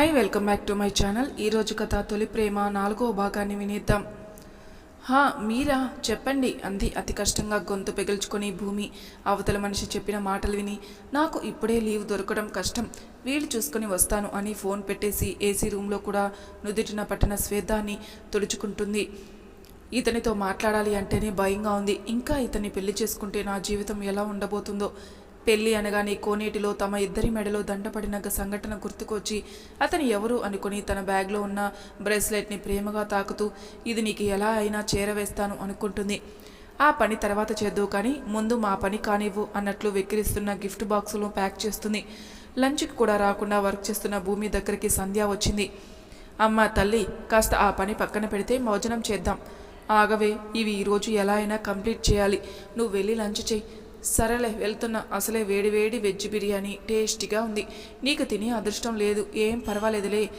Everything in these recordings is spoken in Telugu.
Hi welcome back to my channel. ఈరోజు కథ తొలి ప్రేమ నాలుగో భాగాన్ని వినేద్దాం. హా మీరా? చెప్పండి అంది అతి కష్టంగా గొంతు పెగిల్చుకొని భూమి. అవతల మనిషి చెప్పిన మాటలు విని నాకు ఇప్పుడే లీవ్ దొరకడం కష్టం. వీలు చూసుకొని వస్తాను అని ఫోన్ పెట్టేసి ఏసీ రూమ్లో కూడా నుదిటిన పట్టిన స్వేదాన్ని తుడుచుకుంటుంది. ఇతనితో మాట్లాడాలి అంటేనే భయంగా ఉంది. ఇంకా ఇతన్ని పెళ్ళి చేసుకుంటే నా జీవితం ఎలా ఉండబోతుందో పెళ్ళి అనగానే కోనేటిలో తమ ఇద్దరి మెడలో దండపడిన సంఘటన గుర్తుకొచ్చి అతను ఎవరు అనుకుని తన బ్యాగ్లో ఉన్న బ్రేస్లెట్ని ప్రేమగా తాకుతూ ఇది నీకు ఎలా అయినా చేరవేస్తాను అనుకుంటుంది. ఆ పని తర్వాత చేద్దు కానీ ముందు మా పని కానివ్వు అన్నట్లు వెక్కిరిస్తున్న గిఫ్ట్ బాక్సులు ప్యాక్ చేస్తుంది. లంచ్కి కూడా రాకుండా వర్క్ చేస్తున్న భూమి దగ్గరికి సంధ్య వచ్చింది. అమ్మ తల్లి కాస్త ఆ పని పక్కన పెడితే మోజనం చేద్దాం. ఆగవే ఇవి ఈరోజు ఎలా అయినా కంప్లీట్ చేయాలి. నువ్వు వెళ్ళి లంచ్ చేయి. సరేలే వెళ్తున్నా. అసలే వేడి వేడి వెజ్ బిర్యానీ టేస్టీగా ఉంది. నీకు తినే అదృష్టం లేదు. ఏం పర్వాలేదులే.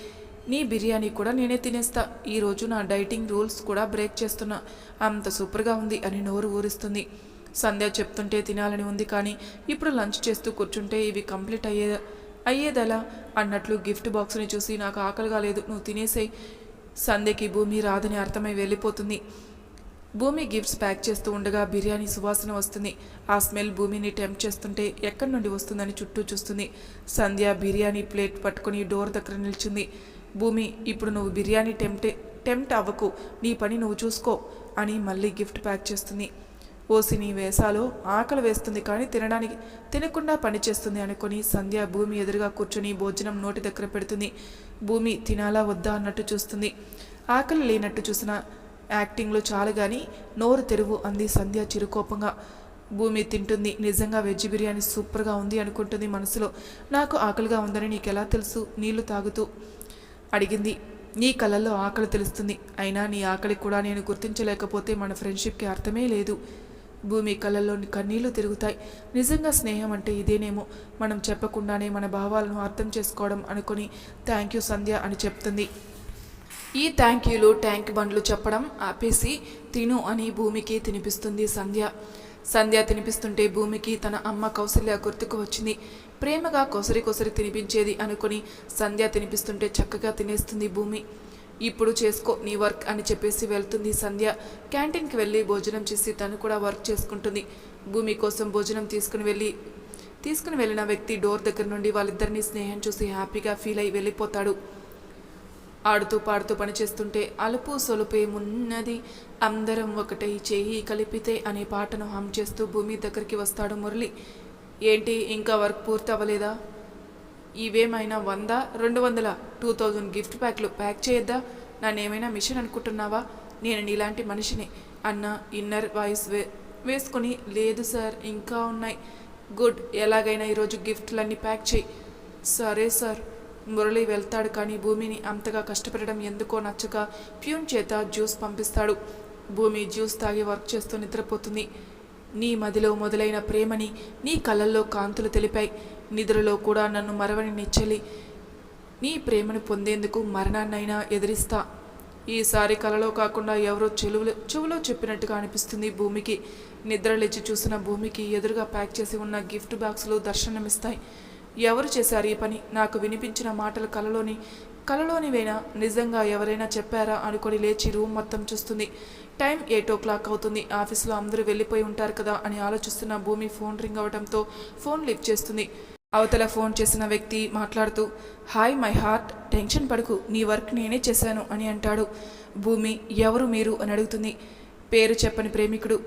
నీ బిర్యానీ కూడా నేనే తినేస్తా. ఈరోజు నా డైటింగ్ రూల్స్ కూడా బ్రేక్ చేస్తున్నా. అంత సూపర్గా ఉంది అని నోరు ఊరిస్తుంది. సంధ్య చెప్తుంటే తినాలని ఉంది కానీ ఇప్పుడు లంచ్ చేస్తూ కూర్చుంటే ఇవి కంప్లీట్ అయ్యే అయ్యేదలా? అన్నట్లు గిఫ్ట్ బాక్స్ని చూసి నాకు ఆకలిగా లేదు. నువ్వు తినేసేయ్. సంధ్యకి భూమి రాదని అర్థమై వెళ్ళిపోతుంది. భూమి గిఫ్ట్స్ ప్యాక్ చేస్తూ ఉండగా బిర్యానీ సువాసన వస్తుంది. ఆ స్మెల్ భూమిని టెంప్ట్ చేస్తుంటే ఎక్కడి నుండి వస్తుందని చుట్టూ చూస్తుంది. సంధ్య బిర్యానీ ప్లేట్ పట్టుకొని డోర్ దగ్గర నిల్చుంది. భూమి ఇప్పుడు నువ్వు బిర్యానీ టెంప్టే టెంప్ట్ అవ్వకు. నీ పని నువ్వు చూసుకో అని మళ్ళీ గిఫ్ట్ ప్యాక్ చేస్తుంది. ఓసి నీ వేసాలో ఆకలి వేస్తుంది కానీ తినడానికి తినకుండా పనిచేస్తుంది అనుకుని అనుకొని సంధ్య భూమి ఎదురుగా కూర్చొని భోజనం నోటి దగ్గర పెడుతుంది. భూమి తినాలా వద్దా అన్నట్టు చూస్తుంది. ఆకలి లేనట్టు చూసిన యాక్టింగ్లో చాలు కానీ నోరు తెరువు అంది సంధ్య చిరుకోపంగా. భూమి తింటుంది. నిజంగా వెజ్ బిర్యానీ సూపర్గా ఉంది అనుకుంటుంది మనసులో. నాకు ఆకలిగా ఉందని నీకెలా తెలుసు? నీళ్ళు తాగుతూ అడిగింది. నీ కళ్ళల్లో ఆకలి తెలుస్తుంది. అయినా నీ ఆకలి కూడా నేను గుర్తించలేకపోతే మన ఫ్రెండ్షిప్కి అర్థమే లేదు. భూమి కళ్ళల్లో కన్నీళ్ళు తిరుగుతాయి. నిజంగా స్నేహం అంటే ఇదేనేమో? మనం చెప్పకుండానే మన భావాలను అర్థం చేసుకోవడం అనుకొని థ్యాంక్ యూ సంధ్య అని చెప్తుంది. ఈ థ్యాంక్ యూలు ట్యాంక్ బండ్లు చెప్పడం ఆపేసి తిను అని భూమికి తినిపిస్తుంది సంధ్య. సంధ్య తినిపిస్తుంటే భూమికి తన అమ్మ కౌశల్య గుర్తుకు వచ్చింది. ప్రేమగా కొసరి కొసరి తినిపించేది అనుకుని సంధ్య తినిపిస్తుంటే చక్కగా తినేస్తుంది భూమి. ఇప్పుడు చేసుకో నీ వర్క్ అని చెప్పేసి వెళ్తుంది సంధ్య. క్యాంటీన్కి వెళ్ళి భోజనం చేసి తను కూడా వర్క్ చేసుకుంటుంది. భూమి కోసం భోజనం తీసుకుని వెళ్ళి తీసుకుని వెళ్ళిన వ్యక్తి డోర్ దగ్గర నుండి వాళ్ళిద్దరినీ స్నేహం చూసి హ్యాపీగా ఫీల్ అయి వెళ్ళిపోతాడు. ఆడుతూ పాడుతూ పనిచేస్తుంటే అలుపు సొలుపేమున్నది అందరం ఒకటై చేయి కలిపితే అనే పాటను హమ్ చేస్తూ భూమి దగ్గరికి వస్తాడు మురళి. ఏంటి ఇంకా వర్క్ పూర్తి అవ్వలేదా ఇవేమైనా వంద? రెండు వందల టూ థౌజండ్ గిఫ్ట్ ప్యాక్లు ప్యాక్ చేయొద్దా? నన్నేమైనా మిషన్ అనుకుంటున్నావా? నేను నీలాంటి మనిషిని. అన్న ఇన్నర్ వాయిస్ వే వేసుకొని లేదు సార్ ఇంకా ఉన్నాయి. గుడ్ ఎలాగైనా ఈరోజు గిఫ్ట్లన్నీ ప్యాక్ చేయి. సరే సార్. మురళి వెళ్తాడు కానీ భూమిని అంతగా కష్టపడడం ఎందుకో నచ్చక ప్యూన్ చేత జ్యూస్ పంపిస్తాడు. భూమి జ్యూస్ తాగి వర్క్ చేస్తూ నిద్రపోతుంది. నీ మదిలో మొదలైన ప్రేమని నీ కళ్ళల్లో కాంతులు తెలిపాయి. నిద్రలో కూడా నన్ను మరవని నిచ్చలి నీ ప్రేమను పొందేందుకు మరణాన్నైనా ఎదిరిస్తా. ఈసారి కలలో కాకుండా ఎవరో చెలువులో చెవులో చెప్పినట్టుగా అనిపిస్తుంది భూమికి. నిద్ర లేచి చూసిన భూమికి ఎదురుగా ప్యాక్ చేసి ఉన్న గిఫ్ట్ బాక్సులు దర్శనమిస్తాయి. ఎవరు చేశారు ఈ పని? నాకు వినిపించిన మాటలు కలలోని కలలోనివైనా? నిజంగా ఎవరైనా చెప్పారా? అనుకొని లేచి రూమ్ మొత్తం చూస్తుంది. టైం ఎయిట్ ఓ క్లాక్ అవుతుంది. ఆఫీస్లో అందరూ వెళ్ళిపోయి ఉంటారు కదా అని ఆలోచిస్తున్న భూమి ఫోన్ రింగ్ అవడంతో ఫోన్ లిఫ్ట్ చేస్తుంది. అవతల ఫోన్ చేసిన వ్యక్తి మాట్లాడుతూ హాయ్ మై హార్ట్ టెన్షన్ పడుకు. నీ వర్క్ నేనే చేశాను అని అంటాడు. భూమి ఎవరు మీరు? అని అడుగుతుంది. పేరు చెప్పని ప్రేమికుడు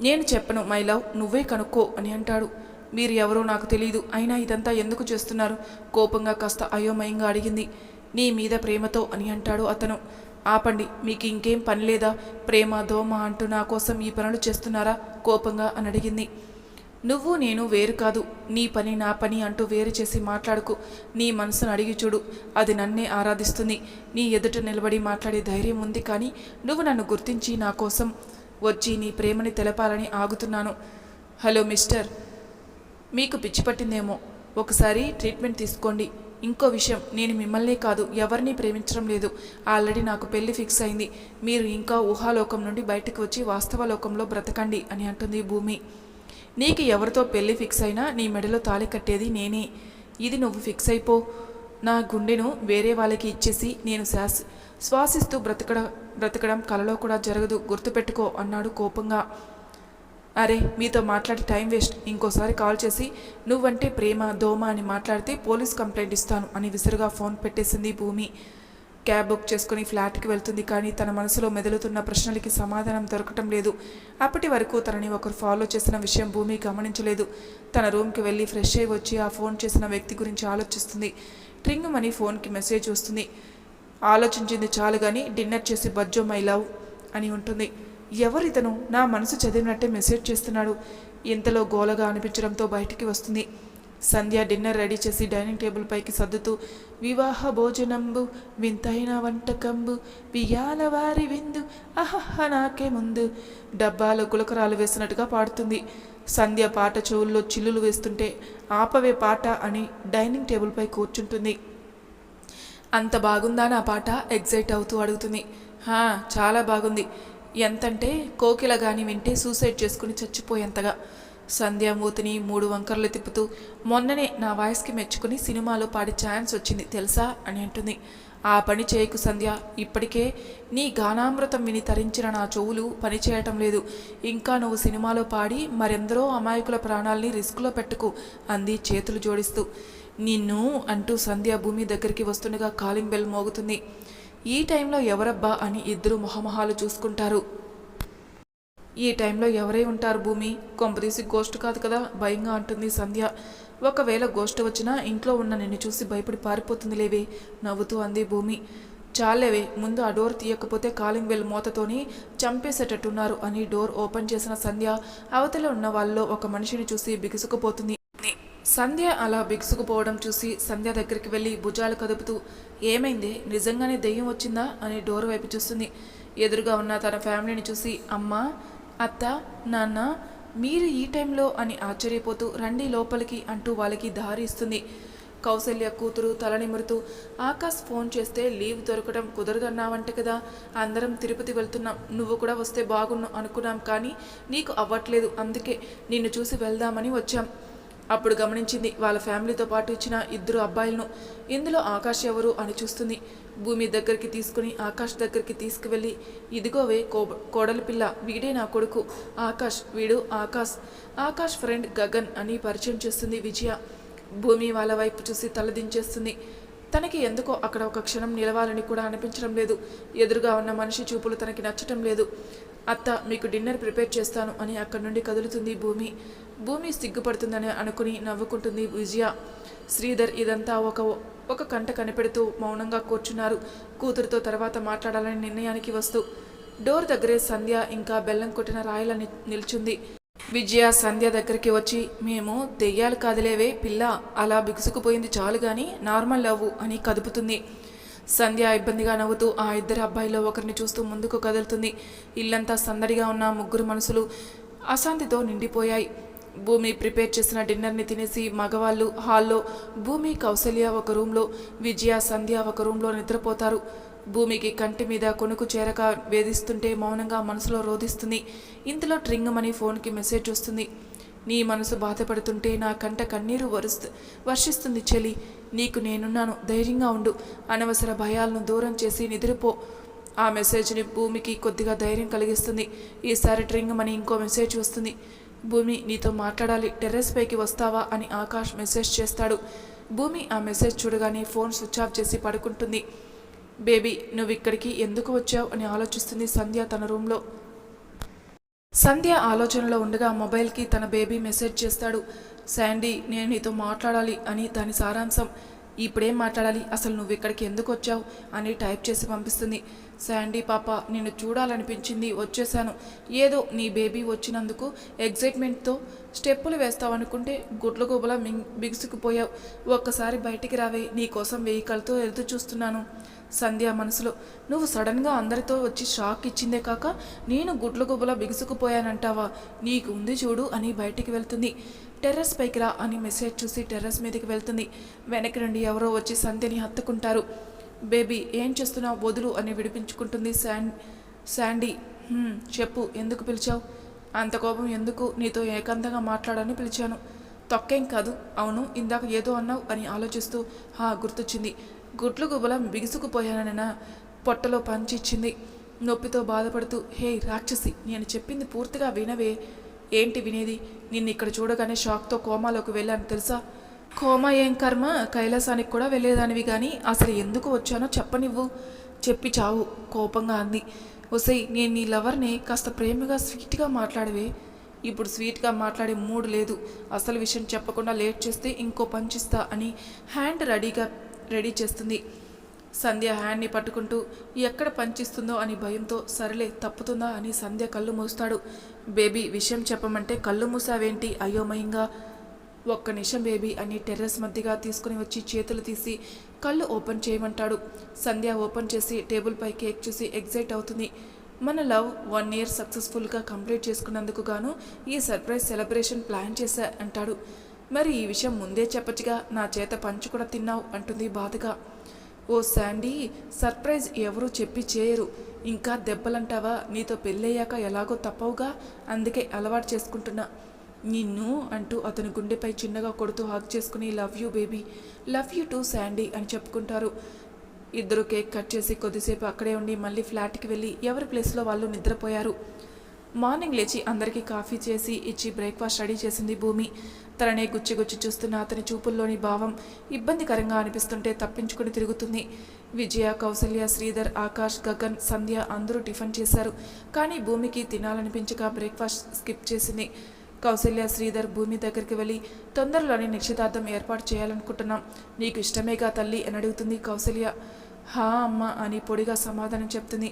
నేను చెప్పను మై లవ్ నువ్వే కనుక్కో అని అంటాడు. మీరు ఎవరో నాకు తెలియదు అయినా ఇదంతా ఎందుకు చేస్తున్నారు? కోపంగా కాస్త అయోమయంగా అడిగింది. నీ మీద ప్రేమతో అని అంటాడు అతను. ఆపండి మీకు ఇంకేం పని లేదా? ప్రేమ దోమ అంటూ నా కోసం ఈ పనులు చేస్తున్నారా? కోపంగా అని అడిగింది. నువ్వు నేను వేరు కాదు. నీ పని నా పని అంటూ వేరు చేసి మాట్లాడుకు. నీ మనసును అడిగి చూడు. అది నన్నే ఆరాధిస్తుంది. నీ ఎదుట నిలబడి మాట్లాడే ధైర్యం ఉంది కానీ నువ్వు నన్ను గుర్తించి నా కోసం వచ్చి నీ ప్రేమని తెలపాలని ఆగుతున్నాను. హలో మిస్టర్ మీకు పిచ్చి పట్టిందేమో. ఒకసారి ట్రీట్మెంట్ తీసుకోండి. ఇంకో విషయం నేను మిమ్మల్ని కాదు ఎవరిని ప్రేమించడం లేదు. ఆల్రెడీ నాకు పెళ్ళి ఫిక్స్ అయింది. మీరు ఇంకా ఊహాలోకం నుండి బయటకు వచ్చి వాస్తవ లోకంలో బ్రతకండి అని అంటుంది భూమి. నీకు ఎవరితో పెళ్ళి ఫిక్స్ అయినా నీ మెడలో తాళి కట్టేది నేనే. ఇది నువ్వు ఫిక్స్ అయిపో. నా గుండెను వేరే వాళ్ళకి ఇచ్చేసి నేను శ్వాస శ్వాసిస్తూ బ్రతకడం బ్రతకడం కలలో కూడా జరగదు. గుర్తుపెట్టుకో అన్నాడు కోపంగా. అరే మీతో మాట్లాడి టైం వేస్ట్. ఇంకోసారి కాల్ చేసి నువ్వంటే ప్రేమ దోమ అని మాట్లాడితే పోలీస్ కంప్లైంట్ ఇస్తాను అని విసురుగా ఫోన్ పెట్టేసింది భూమి. క్యాబ్ బుక్ చేసుకుని ఫ్లాట్కి వెళ్తుంది కానీ తన మనసులో మెదులుతున్న ప్రశ్నలకి సమాధానం దొరకటం లేదు. అప్పటి వరకు తనని ఒకరు ఫాలో చేసిన విషయం భూమి గమనించలేదు. తన రూమ్కి వెళ్ళి ఫ్రెష్ అయి వచ్చి ఆ ఫోన్ చేసిన వ్యక్తి గురించి ఆలోచిస్తుంది. ట్రింగ్ అని ఫోన్కి మెసేజ్ వస్తుంది. ఆలోచించింది చాలు కానీ డిన్నర్ చేసి బజ్జో మై లవ్ అని ఉంటుంది. ఎవరితను నా మనసు చదివినట్టే మెసేజ్ చేస్తున్నాడు. ఇంతలో గోలగా అనిపించడంతో బయటికి వస్తుంది. సంధ్య డిన్నర్ రెడీ చేసి డైనింగ్ టేబుల్ పైకి సర్దుతూ వివాహ భోజనంబు వింతైన వంటకంబు వియాల వారి విందు అహహ నాకే ముందు డబ్బాలో గులకరాలు వేసినట్టుగా పాడుతుంది. సంధ్య పాట చెవుల్లో చిల్లులు వేస్తుంటే ఆపవే పాట అని డైనింగ్ టేబుల్పై కూర్చుంటుంది. అంత బాగుందా నా పాట? ఎగ్జైట్ అవుతూ అడుగుతుంది. హా చాలా బాగుంది. ఎంతంటే కోకిల గాని వింటే సూసైడ్ చేసుకుని చచ్చిపోయేంతగా. సంధ్యామూతిని మూడు వంకర్లు తిప్పుతూ మొన్ననే నా వాయిస్కి మెచ్చుకుని సినిమాలో పాడే ఛాన్స్ వచ్చింది తెలుసా? అని అంటుంది. ఆ పని చేయకు సంధ్య. ఇప్పటికే నీ గానామృతం విని తరించిన నా చెవులు పనిచేయటం లేదు. ఇంకా నువ్వు సినిమాలో పాడి మరెందరో అమాయకుల ప్రాణాల్ని రిస్కులో పెట్టుకు అంది చేతులు జోడిస్తూ. నిన్ను అంటూ సంధ్య భూమి దగ్గరికి వస్తుండగా కాలింగ్ బెల్ మోగుతుంది. ఈ టైంలో ఎవరబ్బా అని ఇద్దరు మొహమొహాలు చూసుకుంటారు. ఈ టైంలో ఎవరై ఉంటారు భూమి? కొంపదీసి గోష్ట్ కాదు కదా? భయంగా అంటుంది సంధ్య. ఒకవేళ గోష్ట్ వచ్చినా ఇంట్లో ఉన్న నిన్ను చూసి భయపడి పారిపోతుంది లేవే నవ్వుతూ అంది భూమి. చాలేవే ముందు ఆ డోర్ తీయకపోతే కాలింగ్ బెల్ మూతతోని చంపేసేటట్టున్నారు అని డోర్ ఓపెన్ చేసిన సంధ్య. అవతల ఉన్న వాళ్ళలో ఒక మనిషిని చూసి బిగుసుకుపోతుంది. సంధ్య అలా బిగుసుకుపోవడం చూసి సంధ్య దగ్గరికి వెళ్ళి భుజాలు కదుపుతూ ఏమైంది? నిజంగానే దెయ్యం వచ్చిందా? అని డోర్ వైపు చూస్తుంది. ఎదురుగా ఉన్న తన ఫ్యామిలీని చూసి అమ్మా అత్త నాన్న మీరు ఈ టైంలో? అని ఆశ్చర్యపోతూ రండి లోపలికి అంటూ వాళ్ళకి దారి ఇస్తుంది. కౌశల్య కూతురు తలనిమురుతూ ఆకాశ్ ఫోన్ చేస్తే లీవ్ దొరకడం కుదరదన్నావంట కదా అందరం తిరుపతి వెళ్తున్నాం. నువ్వు కూడా వస్తే బాగున్ను అనుకున్నాం కానీ నీకు అవ్వట్లేదు. అందుకే నిన్ను చూసి వెళ్దామని వచ్చాం. అప్పుడు గమనించింది వాళ్ళ ఫ్యామిలీతో పాటు ఇచ్చిన ఇద్దరు అబ్బాయిలను. ఇందులో ఆకాష్ ఎవరు అని చూస్తుంది. భూమి దగ్గరికి తీసుకుని ఆకాష్ దగ్గరికి తీసుకువెళ్ళి ఇదిగోవే కో కోడలి పిల్ల వీడే నా కొడుకు. ఆకాష్ వీడు ఆకాష్. ఆకాష్ ఫ్రెండ్ గగన్ అని పరిచయం చేస్తుంది విజయ. భూమి వాళ్ళ వైపు చూసి తలదించేస్తుంది. తనకి ఎందుకో అక్కడ ఒక క్షణం నిలవాలని కూడా అనిపించడం లేదు. ఎదురుగా ఉన్న మనిషి చూపులు తనకి నచ్చటం లేదు. అత్త మీకు డిన్నర్ ప్రిపేర్ చేస్తాను అని అక్కడి నుండి కదులుతుంది భూమి. భూమి సిగ్గుపడుతుందని అనుకుని నవ్వుకుంటుంది విజయ. శ్రీధర్ ఇదంతా ఒక ఒక కంట కనిపెడుతూ మౌనంగా కూర్చున్నారు. కూతురుతో తర్వాత మాట్లాడాలని నిర్ణయానికి వస్తూ. డోర్ దగ్గరే సంధ్య ఇంకా బెల్లం కొట్టిన రాయల ని- నిల్చుంది. విజయ సంధ్య దగ్గరికి వచ్చి మేము దెయ్యాలు కాదులేవే పిల్ల అలా బిగుసుకుపోయింది చాలు గాని నార్మల్ లవ్ అని కదుపుతుంది. సంధ్య ఇబ్బందిగా నవ్వుతూ ఆ ఇద్దరు అబ్బాయిలో ఒకరిని చూస్తూ ముందుకు కదులుతుంది. ఇల్లంతా సందడిగా ఉన్న ముగ్గురు మనసులు అశాంతితో నిండిపోయాయి. భూమి ప్రిపేర్ చేసిన డిన్నర్ని తినేసి మగవాళ్ళు హాల్లో భూమి కౌశల్య ఒక రూమ్లో విజయ సంధ్య ఒక రూమ్లో నిద్రపోతారు. భూమికి కంటి మీద కొనుకు చేరక వేధిస్తుంటే మౌనంగా మనసులో రోధిస్తుంది. ఇంతలో ట్రింగమని ఫోన్కి మెసేజ్ వస్తుంది. నీ మనసు బాధపడుతుంటే నా కంట కన్నీరు వరుస్తు వర్షిస్తుంది చెలి. నీకు నేనున్నాను. ధైర్యంగా ఉండు. అనవసర భయాలను దూరం చేసి నిద్రపో. ఆ మెసేజ్ని భూమికి కొద్దిగా ధైర్యం కలిగిస్తుంది. ఈసారి ట్రింగమని ఇంకో మెసేజ్ వస్తుంది. భూమి నీతో మాట్లాడాలి. టెర్రస్ పైకి వస్తావా అని ఆకాష్ మెసేజ్ చేస్తాడు. భూమి ఆ మెసేజ్ చూడగానే ఫోన్ స్విచ్ ఆఫ్ చేసి పడుకుంటుంది. బేబీ నువ్వు ఇక్కడికి ఎందుకు వచ్చావు అని ఆలోచిస్తుంది సంధ్య తన రూమ్లో. సంధ్య ఆలోచనలో ఉండగా మొబైల్కి తన బేబీ మెసేజ్ చేస్తాడు. శాండీ నేను నీతో మాట్లాడాలి అని దాని సారాంశం. ఇప్పుడేం మాట్లాడాలి? అసలు నువ్వు ఇక్కడికి ఎందుకు వచ్చావు? అని టైప్ చేసి పంపిస్తుంది. శాండీ పాప నిన్ను చూడాలనిపించింది వచ్చేసాను ఏదో నీ బేబీ వచ్చినందుకు ఎగ్జైట్మెంట్తో స్టెప్పులు వేస్తావనుకుంటే గుడ్ల గుబల మింగ్ బిగుసుకుపోయావు. ఒక్కసారి బయటికి రావే నీ కోసం వెహికల్తో ఎదురు చూస్తున్నాను సంధ్య మనసులో నువ్వు సడన్గా అందరితో వచ్చి షాక్ ఇచ్చిందే కాక నేను గుడ్ల గుబల బిగుసుకుపోయానంటావా? నీకు ఉంది చూడు అని బయటికి వెళ్తుంది. టెర్రస్ పైకి రా అని మెసేజ్ చూసి టెర్రస్ మీదకి వెళ్తుంది. వెనక్కి నుండి ఎవరో వచ్చి సంధ్యని హత్తుకుంటారు. బేబీ ఏం చేస్తున్నావు? వదులు అని విడిపించుకుంటుంది శాండ్. శాండీ చెప్పు ఎందుకు పిలిచావు? అంత కోపం ఎందుకు? నీతో ఏకాంతంగా మాట్లాడని పిలిచాను. తొక్కేం కాదు. అవును ఇందాక ఏదో అన్నావు అని ఆలోచిస్తూ హా గుర్తొచ్చింది. గుడ్లు గుబలం బిగుసుకుపోయానన్న పొట్టలో పంచిచ్చింది. నొప్పితో బాధపడుతూ హే రాక్షసి నేను చెప్పింది పూర్తిగా వినవే. ఏంటి వినేది? నిన్ను ఇక్కడ చూడగానే షాక్తో కోమాలోకి వెళ్ళాను తెలుసా? కోమా ఏం కర్మ? కైలాసానికి కూడా వెళ్ళేదానివి కానీ అసలు ఎందుకు వచ్చానో చెప్పనివ్వు. చెప్పి చావు కోపంగా అంది. ఒసై నేను నీ లవర్ని కాస్త ప్రేమగా స్వీట్గా మాట్లాడవే. ఇప్పుడు స్వీట్గా మాట్లాడే మూడు లేదు. అసలు విషయం చెప్పకుండా లేట్ చేస్తే ఇంకో పంచిస్తా అని హ్యాండ్ రెడీగా రెడీ చేస్తుంది. సంధ్య హ్యాండ్ని పట్టుకుంటూ ఎక్కడ పంచిస్తుందో అని భయంతో సరేలే తప్పుతుందా అని సంధ్య కళ్ళు మూస్తాడు. బేబీ విషయం చెప్పమంటే కళ్ళు మూసావేంటి అయోమయంగా? ఒక్క నిమిషం బేబీ అని టెర్రస్ మధ్యగా తీసుకుని వచ్చి చేతులు తీసి కళ్ళు ఓపెన్ చేయమంటాడు. సంధ్య ఓపెన్ చేసి టేబుల్పై కేక్ చూసి ఎగ్జైట్ అవుతుంది. మన లవ్ వన్ ఇయర్ సక్సెస్ఫుల్గా కంప్లీట్ చేసుకున్నందుకు గాను ఈ సర్ప్రైజ్ సెలబ్రేషన్ ప్లాన్ చేశా అంటాడు. మరి ఈ విషయం ముందే చెప్పచ్చుగా. నా చేత పంచు కూడా తిన్నావు అంటుంది బాధగా. ఓ శాండీ సర్ప్రైజ్ ఎవరూ చెప్పి చేయరు. ఇంకా దెబ్బలంటావా? నీతో పెళ్ళయ్యాక ఎలాగో తప్పవుగా? అందుకే అలవాటు చేసుకుంటున్నా. నిన్ను అంటూ అతని గుండెపై చిన్నగా కొడుతూ హాక్ చేసుకుని love you baby. Love you too Sandy అని చెప్పుకుంటారు. ఇద్దరు కేక్ కట్ చేసి కొద్దిసేపు అక్కడే ఉండి మళ్ళీ ఫ్లాట్కి వెళ్ళి ఎవరి ప్లేస్లో వాళ్ళు నిద్రపోయారు? మార్నింగ్ లేచి అందరికీ కాఫీ చేసి ఇచ్చి బ్రేక్ఫాస్ట్ రెడీ చేసింది భూమి. తననే గుచ్చి గుచ్చి చూస్తున్న అతని చూపుల్లోని భావం ఇబ్బందికరంగా అనిపిస్తుంటే తప్పించుకుని తిరుగుతుంది. విజయ కౌసల్య శ్రీధర్ ఆకాష్ గగన్ సంధ్య అందరూ టిఫిన్ చేశారు. కానీ భూమికి తినాలనిపించక బ్రేక్ఫాస్ట్ స్కిప్ చేసింది. కౌసల్య శ్రీధర్ భూమి దగ్గరికి వెళ్ళి తొందరలోనే నిశ్చితార్థం ఏర్పాటు చేయాలనుకుంటున్నాం. నీకు ఇష్టమేగా తల్లి అని అడుగుతుంది కౌసల్య. హా అమ్మ అని పొడిగా సమాధానం చెప్తుంది.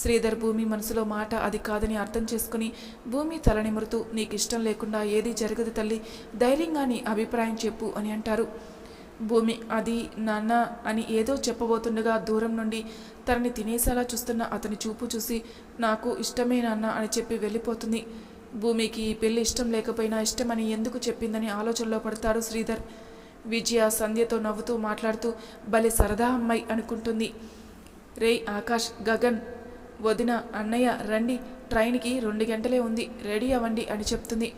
శ్రీధర్ భూమి మనసులో మాట అది కాదని అర్థం చేసుకుని భూమి తల నిమురుతూ నీకు ఇష్టం లేకుండా ఏది జరగదు తల్లి ధైర్యంగా నీ అభిప్రాయం చెప్పు అని అంటారు. భూమి అది నాన్న అని ఏదో చెప్పబోతుండగా దూరం నుండి తనని తినేసేలా చూస్తున్న అతని చూపు చూసి నాకు ఇష్టమే నాన్న అని చెప్పి వెళ్ళిపోతుంది. భూమికి ఈ పెళ్ళి ఇష్టం లేకపోయినా ఇష్టమని ఎందుకు చెప్పిందని ఆలోచనలో పడతాడు శ్రీధర్. విజయ సంధ్యతో నవ్వుతూ మాట్లాడుతూ భలే సరదా అమ్మాయి అనుకుంటుంది. రేయ్ ఆకాష్ గగన్ వదిన అన్నయ్య రండి ట్రైన్కి రెండు గంటలే ఉంది రెడీ అవ్వండి అని చెప్తుంది.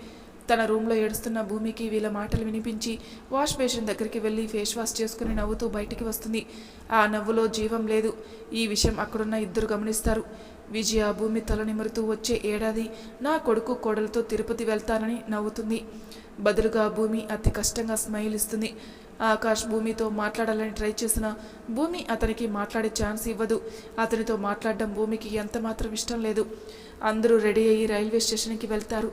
తన రూమ్లో ఏడుస్తున్న భూమికి వీళ్ళ మాటలు వినిపించి వాష్ బేషన్ దగ్గరికి వెళ్ళి ఫేస్ వాష్ చేసుకుని నవ్వుతూ బయటికి వస్తుంది. ఆ నవ్వులో జీవం లేదు. ఈ విషయం అక్కడున్న ఇద్దరు గమనిస్తారు. విజయ భూమి తల నిమురుతూ వచ్చే ఏడాది నా కొడుకు కోడలతో తిరుపతి వెళ్తానని నవ్వుతుంది. బదులుగా భూమి అతి కష్టంగా స్మైల్ ఇస్తుంది. ఆకాష్ భూమితో మాట్లాడాలని ట్రై చేసిన భూమి అతనికి మాట్లాడే ఛాన్స్ ఇవ్వదు. అతనితో మాట్లాడడం భూమికి ఎంత మాత్రం ఇష్టం లేదు. అందరూ రెడీ అయ్యి రైల్వే స్టేషన్కి వెళ్తారు.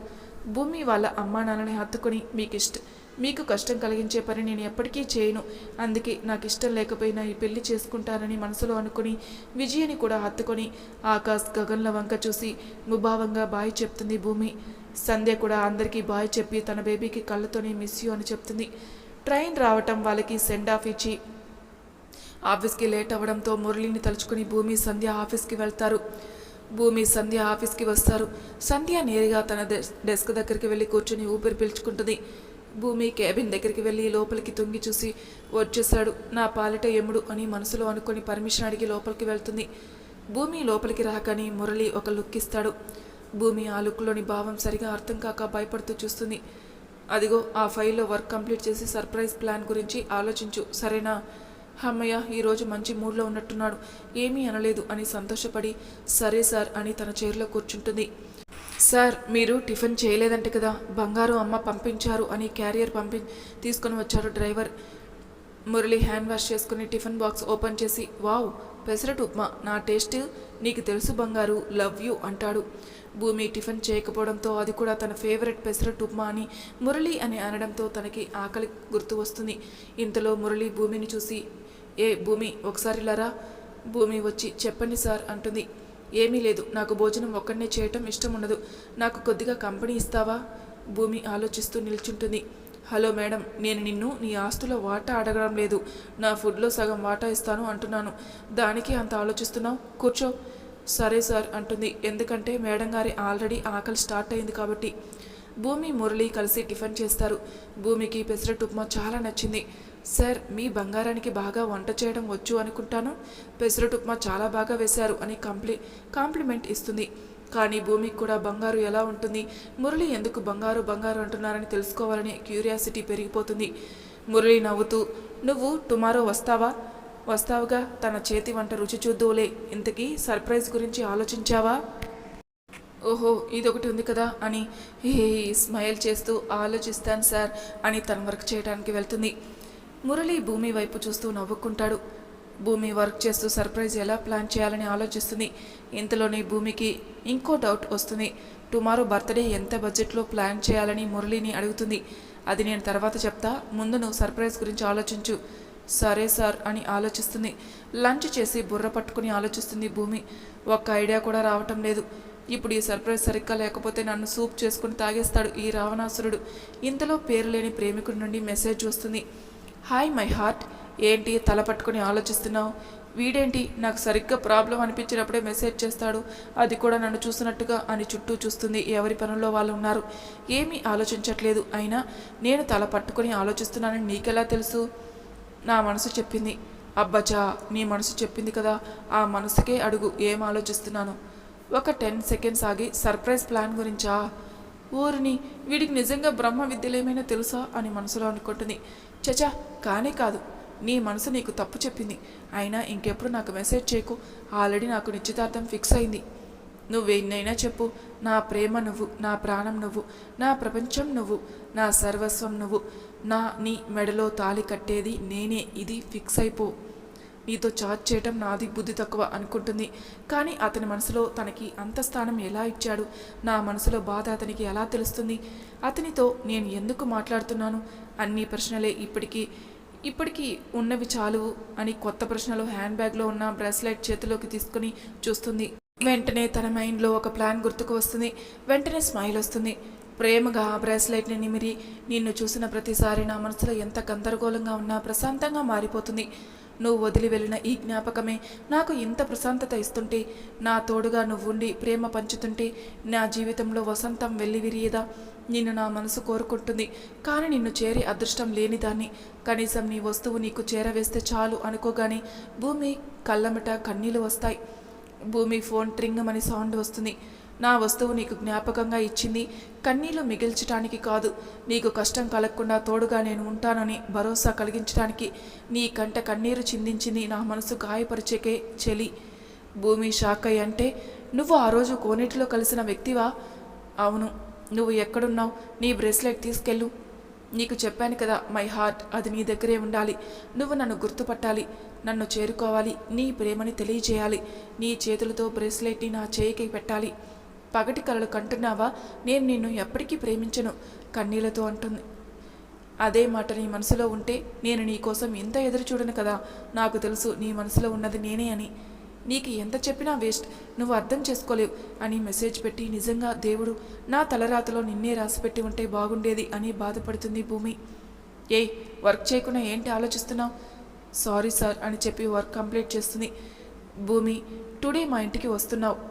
భూమి వాళ్ళ అమ్మా నాన్నని హత్తుకొని మీకు ఇష్టం మీకు కష్టం కలిగించే పని నేను ఎప్పటికీ చేయను. అందుకే నాకు ఇష్టం లేకపోయినా ఈ పెళ్ళి చేసుకుంటానని మనసులో అనుకుని విజయని కూడా హత్తుకొని ఆకాశ్ గగన్ల వంక చూసి ముభావంగా బాయ్ చెప్తుంది భూమి. సంధ్య కూడా అందరికీ బాయ్ చెప్పి తన బేబీకి కళ్ళతోనే మిస్ యూ అని చెప్తుంది. ట్రైన్ రావటం వాళ్ళకి సెండ్ ఆఫ్ ఇచ్చి ఆఫీస్కి లేట్ అవ్వడంతో మురళిని తలుచుకుని భూమి సంధ్య ఆఫీస్కి వెళ్తారు. భూమి సంధ్య ఆఫీస్కి వస్తారు. సంధ్య నేరుగా తన డెస్- డెస్క్ దగ్గరికి వెళ్ళి కూర్చుని ఊపిరి పీల్చుకుంటుంది. భూమి కేబిన్ దగ్గరికి వెళ్ళి లోపలికి తొంగి చూసి వచ్చేశాడు. నా పాలిట ఎముడు అని మనసులో అనుకుని పర్మిషన్ అడిగి లోపలికి వెళ్తుంది. భూమి లోపలికి రాకని మురళి ఒక లుక్ ఇస్తాడు. భూమి ఆ లుక్లోని భావం సరిగా అర్థం కాక భయపడుతూ చూస్తుంది. అదిగో ఆ ఫైల్లో వర్క్ కంప్లీట్ చేసి సర్ప్రైజ్ ప్లాన్ గురించి ఆలోచించు. సరేనా? అమ్మయ్య ఈరోజు మంచి మూడ్లో ఉన్నట్టున్నాడు. ఏమీ అనలేదు అని సంతోషపడి సరే సార్ అని తన చైర్లో కూర్చుంటుంది. సార్ మీరు టిఫిన్ చేయలేదంటే కదా. బంగారు అమ్మ పంపించారు అని క్యారియర్ పంపి తీసుకొని వచ్చారు డ్రైవర్. మురళి హ్యాండ్ వాష్ చేసుకుని టిఫిన్ బాక్స్ ఓపెన్ చేసి వావ్ పెసరట్ ఉప్మా. నా టేస్ట్ నీకు తెలుసు బంగారు. లవ్ యూ అంటాడు. భూమి టిఫిన్ చేయకపోవడంతో అది కూడా తన ఫేవరెట్ పెసరట్ ఉప్మా అని మురళి అని అనడంతో తనకి ఆకలి గుర్తు వస్తుంది. ఇంతలో మురళి భూమిని చూసి ఏ భూమి ఒకసారి లరా భూమి వచ్చి చెప్పండి సార్ అంటుంది. ఏమీ లేదు. నాకు భోజనం ఒక్కడనే చేయటం ఇష్టం ఉండదు నాకు కొద్దిగా కంపెనీ ఇస్తావా? భూమి ఆలోచిస్తూ నిల్చుంటుంది. హలో మేడం నేను నిన్ను నీ ఆస్తులో వాటా అడగడం లేదు. నా ఫుడ్లో సగం వాటా ఇస్తాను అంటున్నాను. దానికి అంత ఆలోచిస్తున్నావు? కూర్చో. సరే సార్ అంటుంది. ఎందుకంటే మేడం గారి ఆల్రెడీ ఆకలి స్టార్ట్ అయింది కాబట్టి. భూమి మురళి కలిసి టిఫిన్ చేస్తారు. భూమికి పెసరట్ ఉప్మా చాలా నచ్చింది. సార్ మీ బంగారానికి బాగా వంట చేయడం వచ్చు అనుకుంటాను. పెసరట్ ఉప్మా చాలా బాగా వేశారు అని కంప్లి కాంప్లిమెంట్ ఇస్తుంది. కానీ భూమికి కూడా బంగారు ఎలా ఉంటుంది? మురళి ఎందుకు బంగారు బంగారు అంటున్నారని తెలుసుకోవాలని క్యూరియాసిటీ పెరిగిపోతుంది. మురళి నవ్వుతూ నువ్వు టుమారో వస్తావా? వస్తావుగా? తన చేతి వంట రుచి చూద్దువులే. ఇంతకీ సర్ప్రైజ్ గురించి ఆలోచించావా? ఓహో ఇదొకటి ఉంది కదా అని హే స్మైల్ చేస్తూ ఆలోచిస్తాను సార్ అని తన వర్క్ చేయడానికి వెళ్తుంది. మురళి భూమి వైపు చూస్తూ నవ్వుకుంటాడు. భూమి వర్క్ చేస్తూ సర్ప్రైజ్ ఎలా ప్లాన్ చేయాలని ఆలోచిస్తుంది. ఇంతలోనే భూమికి ఇంకో డౌట్ వస్తుంది. టుమారో బర్త్డే ఎంత బడ్జెట్లో ప్లాన్ చేయాలని మురళిని అడుగుతుంది. అది నేను తర్వాత చెప్తా. ముందు నువ్వు సర్ప్రైజ్ గురించి ఆలోచించు. సరే సార్ అని ఆలోచిస్తుంది. లంచ్ చేసి బుర్ర పట్టుకుని ఆలోచిస్తుంది భూమి. ఒక్క ఐడియా కూడా రావటం లేదు. ఇప్పుడు ఈ సర్ప్రైజ్ సరిగ్గా లేకపోతే నన్ను సూప్ చేసుకుని తాగేస్తాడు ఈ రావణాసురుడు. ఇంతలో పేరు లేని ప్రేమికుడి నుండి మెసేజ్ వస్తుంది. Hi my heart. ఏంటి తల పట్టుకుని ఆలోచిస్తున్నావు? వీడేంటి? నాకు సరిగ్గా ప్రాబ్లం అనిపించినప్పుడే మెసేజ్ చేస్తాడు. అది కూడా నన్ను చూసినట్టుగా అని చుట్టూ చూస్తుంది. ఎవరి పనుల్లో వాళ్ళు ఉన్నారు? ఏమీ ఆలోచించట్లేదు. అయినా నేను తల పట్టుకుని ఆలోచిస్తున్నానని నీకెలా తెలుసు? నా మనసు చెప్పింది. అబ్బచా నీ మనసు చెప్పింది కదా. ఆ మనసుకే అడుగు ఏం ఆలోచిస్తున్నాను? ఒక టెన్ సెకండ్స్ ఆగి సర్ప్రైజ్ ప్లాన్ గురించా? ఊరిని వీడికి నిజంగా బ్రహ్మ విద్యలేమైనా తెలుసా అని మనసులో అనుకుంటుంది. చచా కానే కాదు. నీ మనసు నీకు తప్పు చెప్పింది. అయినా ఇంకెప్పుడు నాకు మెసేజ్ చేయకు. ఆల్రెడీ నాకు నిశ్చితార్థం ఫిక్స్ అయింది. నువ్వేనైనా చెప్పు. నా ప్రేమ నువ్వు నా ప్రాణం నువ్వు నా ప్రపంచం నువ్వు నా సర్వస్వం నువ్వు. నా నీ మెడలో తాళి కట్టేది నేనే. ఇది ఫిక్స్ అయిపో. నీతో చాట్ చేయటం నాది బుద్ధి తక్కువ అనుకుంటుంది. కానీ అతని మనసులో తనకి అంత స్థానం ఎలా ఇచ్చాడు? నా మనసులో బాధ అతనికి ఎలా తెలుస్తుంది? అతనితో నేను ఎందుకు మాట్లాడుతున్నాను? అన్ని ప్రశ్నలే ఇప్పటికీ ఇప్పటికీ ఉన్నవి చాలు అని కొత్త ప్రశ్నలు హ్యాండ్ బ్యాగ్లో ఉన్న బ్రాస్లెట్ చేతిలోకి తీసుకుని చూస్తుంది. వెంటనే తన మైండ్లో ఒక ప్లాన్ గుర్తుకు వస్తుంది. వెంటనే స్మైల్ వస్తుంది. ప్రేమగా ఆ బ్రాస్లెట్ని నిమిరి నిన్ను చూసిన ప్రతిసారి నా మనసులో ఎంత గందరగోళంగా ఉన్నా ప్రశాంతంగా మారిపోతుంది. నువ్వు వదిలి వెళ్ళిన ఈ జ్ఞాపకమే నాకు ఇంత ప్రశాంతత ఇస్తుంటే నా తోడుగా నువ్వుండి ప్రేమ పంచుతుంటే నా జీవితంలో వసంతం వెళ్ళి నిన్ను నా మనసు కోరుకుంటుంది. కానీ నిన్ను చేరే అదృష్టం లేనిదాన్ని కనీసం నీ వస్తువు నీకు చేరవేస్తే చాలు అనుకోగానే భూమి కళ్ళమట కన్నీళ్ళు వస్తాయి. భూమి ఫోన్ ట్రింగమని సౌండ్ వస్తుంది. నా వస్తువు నీకు జ్ఞాపకంగా ఇచ్చింది. కన్నీళ్ళు మిగిల్చటానికి కాదు. నీకు కష్టం కలగకుండా తోడుగా నేను ఉంటానని భరోసా కలిగించడానికి నీ కంట కన్నీరు చిందించింది నా మనసు గాయపరిచేకే చెలి. భూమి షాక్ అంటే నువ్వు ఆ రోజు కోనేటిలో కలిసిన వ్యక్తివా? అవును. నువ్వు ఎక్కడున్నావు? నీ బ్రేస్లెట్ తీసుకెళ్ళు. నీకు చెప్పాను కదా మై హార్ట్ అది నీ దగ్గరే ఉండాలి. నువ్వు నన్ను గుర్తుపట్టాలి. నన్ను చేరుకోవాలి. నీ ప్రేమని తెలియజేయాలి. నీ చేతులతో బ్రేస్లెట్ని నా చేయికి పెట్టాలి. పగటి కలలు కంటున్నావా? నేను నిన్ను ఎప్పటికీ ప్రేమించను కన్నీళ్ళతో అంటుంది. అదే మాట నీ మనసులో ఉంటే నేను నీ కోసం ఎంత ఎదురు చూడను కదా. నాకు తెలుసు నీ మనసులో ఉన్నది నేనే అని. నీకు ఎంత చెప్పినా వేస్ట్ నువ్వు అర్థం చేసుకోలేవు అని మెసేజ్ పెట్టి నిజంగా దేవుడు నా తలరాతలో నిన్నే రాసిపెట్టి ఉంటే బాగుండేది అని బాధపడుతుంది భూమి. ఏయ్ వర్క్ చేయకుండా ఏంటి ఆలోచిస్తున్నావు? సారీ సార్ అని చెప్పి వర్క్ కంప్లీట్ చేస్తుంది. భూమి టుడే మా ఇంటికి వస్తున్నావు.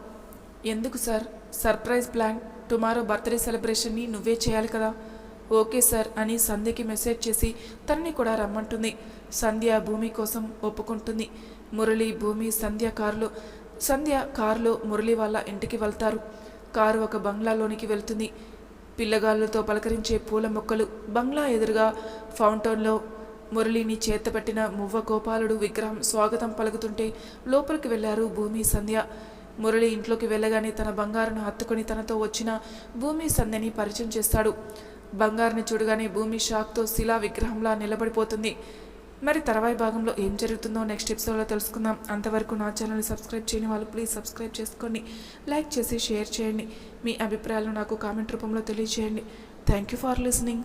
ఎందుకు sir? Surprise plan. Tomorrow birthday సెలబ్రేషన్ని నువ్వే చేయాలి కదా. ఓకే సార్ అని సంధ్యకి మెసేజ్ చేసి తనని కూడా రమ్మంటుంది. సంధ్య భూమి కోసం ఒప్పుకుంటుంది. మురళి భూమి సంధ్య కారులో సంధ్య కారులో మురళి వాళ్ళ ఇంటికి వెళ్తారు. కారు ఒక బంగ్లాలోనికి వెళ్తుంది. పిల్లగాళ్ళతో పలకరించే పూల మొక్కలు బంగ్లా ఎదురుగా ఫౌంటైన్లో మురళిని చేతపట్టిన మువ్వ గోపాలుడు విగ్రహం స్వాగతం పలుకుతుంటే లోపలికి వెళ్ళారు భూమి సంధ్య. మురళి ఇంట్లోకి వెళ్ళగానే తన బంగారును హత్తుకొని తనతో వచ్చిన భూమి సంధ్యని పరిచయం చేస్తాడు. బంగారుని చూడగానే భూమి షాక్తో శిలా విగ్రహంలా నిలబడిపోతుంది. మరి తర్వాయి భాగంలో ఏం జరుగుతుందో నెక్స్ట్ ఎపిసోడ్లో తెలుసుకుందాం. అంతవరకు నా ఛానల్ని సబ్స్క్రైబ్ చేయని వాళ్ళు ప్లీజ్ సబ్స్క్రైబ్ చేసుకోండి లైక్ చేసి షేర్ చేయండి. మీ అభిప్రాయాలను నాకు కామెంట్ రూపంలో తెలియజేయండి. Thank you for listening.